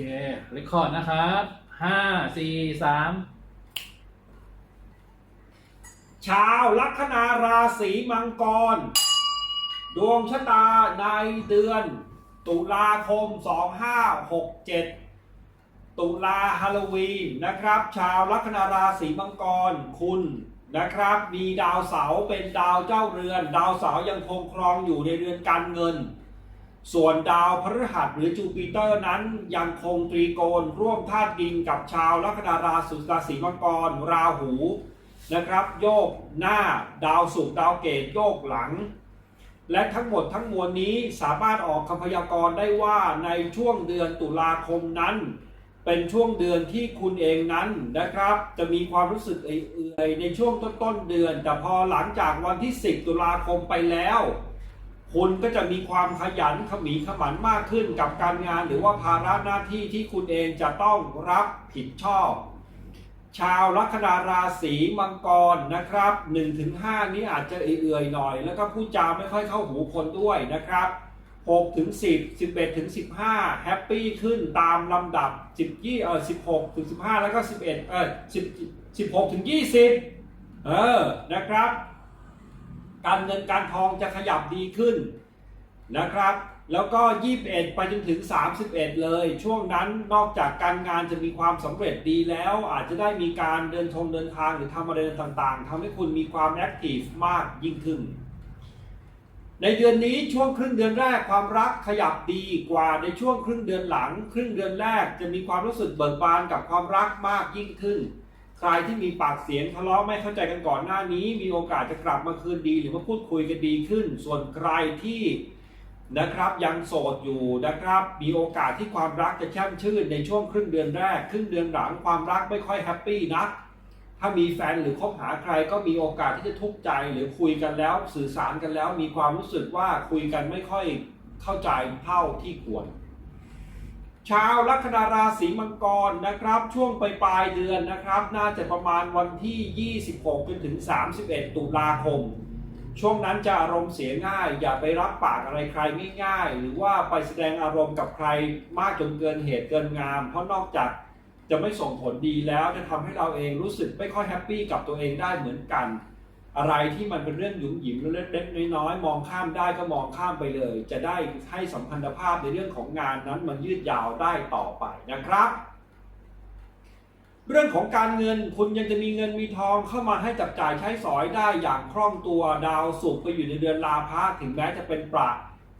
เคเรคคอร์ดนะครับห้าสี่สามชาวลัคนาราศีมังกร ดวงชะตาในเดือน ตุลาคม 2567 ตุลาฮาโลวีนนะครับ ชาวลัคนาราศีมังกรคุณนะครับ มีดาวเสาร์เป็นดาวเจ้าเรือน ดาวเสาร์ยังคงครองอยู่ในเรือนการเงิน ส่วนดาวพฤหัสหรือจูปิเตอร์นั้นยังคงตรีโกณร่วมธาตุดินกับชาวลัคนาราศีมังกร ราหูนะครับ โยกหน้าดาวศุกร์ดาวเกตโยกหลัง และทั้งหมดทั้งมวลนี้สามารถออกคำพยากรณ์ได้ว่าในช่วงเดือนตุลาคมนั้น เป็นช่วงเดือนที่คุณเองนั้นนะครับ จะมีความรู้สึกเอื่อยในช่วงต้นๆเดือน แต่พอหลังจากวันที่ 10 ตุลาคมไปแล้ว คุณก็จะมีความขยันขมีขมันมากขึ้นกับการงานหรือว่าภาระหน้าที่ที่คุณเองจะต้องรับผิดชอบ ชาวลัคนาราศีมังกรนะครับ 1-5 นี้อาจจะเอื่อยๆหน่อย แล้วก็พูดจาไม่ค่อยเข้าหูคนด้วยนะครับ6ถึง10 11ถึง15แฮปปี้ขึ้นตามลำดับ10 20เออ16ถึง15 แล้วก็ 11เออ10 16ถึง20 เออนะครับ การเงินการทองจะขยับดีขึ้นนะครับ แล้วก็ 21 ไปจนถึง 31 เลย ช่วงนั้นนอกจากการงานจะมีความสำเร็จดีแล้ว อาจจะได้มีการเดินทงเดินทางหรือทำอะไรต่างๆทำให้คุณมีความแอคทีฟมากยิ่งขึ้น ในเดือนนี้ช่วงครึ่งเดือนแรกความรักขยับดีกว่าในช่วงครึ่งเดือนหลัง ครึ่งเดือนแรกจะมีความรู้สึกเบิกบานกับความรักมากยิ่งขึ้น ใครที่มีปากเสียงทะเลาะไม่เข้าใจกันก่อนหน้านี้ มีโอกาสจะกลับมาคืนดี หรือมาพูดคุยกันดีขึ้น ส่วนใครที่นะครับยังโสดอยู่นะครับ มีโอกาสที่ความรักจะแช่มชื่นในช่วงครึ่งเดือนแรก ครึ่งเดือนหลังความรักไม่ค่อยแฮปปี้นัก ถ้ามีแฟนหรือคบหาใครก็มีโอกาสที่จะทุกข์ใจหรือคุยกันแล้ว สื่อสารกันแล้ว มีความรู้สึกว่าคุยกันไม่ค่อยเข้าใจเท่าที่ควร ชาวลัคนาราศีมังกรนะครับ ช่วงปลายปลายเดือนนะครับ น่าจะประมาณวันที่ 26จนถึง 31 ตุลาคม ช่วงนั้นจะอารมณ์เสียง่าย อย่าไปรับปากอะไรใครง่ายๆ หรือว่าไปแสดงอารมณ์กับใครมากจนเกินเหตุเกินงาม เพราะนอกจากจะไม่ส่งผลดีแล้วจะทำให้เราเองรู้สึกไม่ค่อยแฮปปี้กับตัวเองได้เหมือนกัน อะไรที่มันเป็นเรื่องหยุ่มหยิมเล็กๆน้อยๆมองข้ามได้ก็มองข้ามไปเลย จะได้ให้สัมพันธภาพในเรื่องของงานนั้นมันยืดยาวได้ต่อไปนะครับ เรื่องของการเงินคุณยังจะมีเงินมีทองเข้ามาให้จับจ่ายใช้สอยได้อย่างคล่องตัวดาวสุขไปอยู่ในเดือนลาภะถึงแม้จะเป็นประ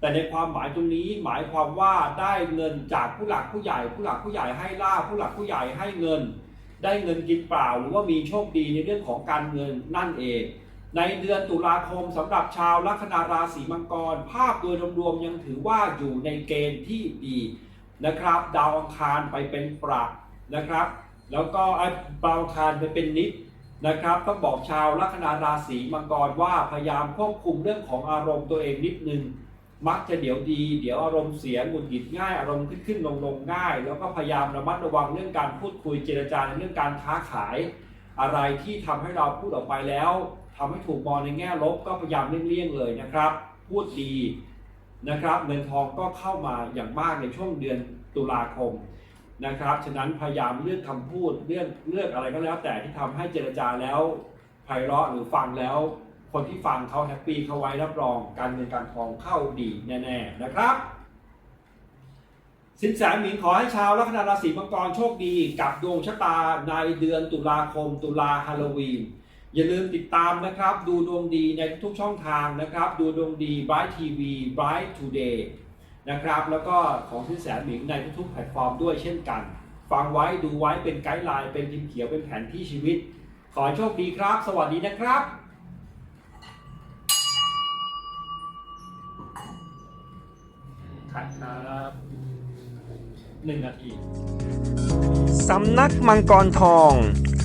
แต่ในความหมายตรงนี้หมายความว่าได้เงินจากผู้หลักผู้ใหญ่ ผู้หลักผู้ใหญ่ให้ลาผู้หลักผู้ใหญ่ให้เงิน ได้เงินกินเปล่าหรือว่ามีโชคดีในเรื่องของการเงินนั่นเอง ในเดือนตุลาคมสำหรับชาวลัคนาราศีมังกร ภาพโดยรวมๆยังถือว่าอยู่ในเกณฑ์ที่ดีนะครับ ดาวอังคารไปเป็นประนะครับ แล้วก็ไอ้ดาวอังคารไปเป็นนิดนะครับ ต้องบอกชาวลัคนาราศีมังกรว่าพยายามควบคุมเรื่องของอารมณ์ตัวเองนิดนึงมักจะเดี๋ยวดี เดี๋ยวอารมณ์เสียหงุดหงิดง่ายอารมณ์ขึ้นขึ้นลงลงง่าย แล้วก็พยายามระมัดระวังเรื่องการพูดคุยเจรจาในเรื่องการค้าขาย อะไรที่ทำให้เราพูดออกไปแล้ว ทำให้ถูกมองในแง่ลบก็พยายามเลี่ยงเลยนะครับ พูดดีนะครับเงินทองก็เข้ามาอย่างมากในช่วงเดือนตุลาคมนะครับ ฉะนั้นพยายามเลือกคำพูดเลือกเลือกอะไรก็แล้วแต่ที่ทำให้เจรจาแล้วไพเราะหรือฟังแล้ว คนที่ฟังเขาแฮปปี้เขาไว้รับรองการเงินการทองเข้าดีแน่ๆนะครับ สินแสหมิงขอให้ชาวลัคนาราศีมังกรโชคดี กับดวงชะตาในเดือนตุลาคม ตุลาฮาโลวีน อย่าลืมติดตามนะครับ ดูดวงดีในทุกช่องทางนะครับ ดูดวงดี Bright TV Bright Today นะครับ แล้วก็ของสินแสหมิงในทุกๆแพลตฟอร์มด้วยเช่นกัน ฟังไว้ดูไว้เป็นไกด์ไลน์ เป็นพิมพ์เขียวเป็นแผนที่ชีวิต ขอให้โชคดีครับ สวัสดีนะครับถ่ายครับหนึ่งนาทีสำนักมังกรทอง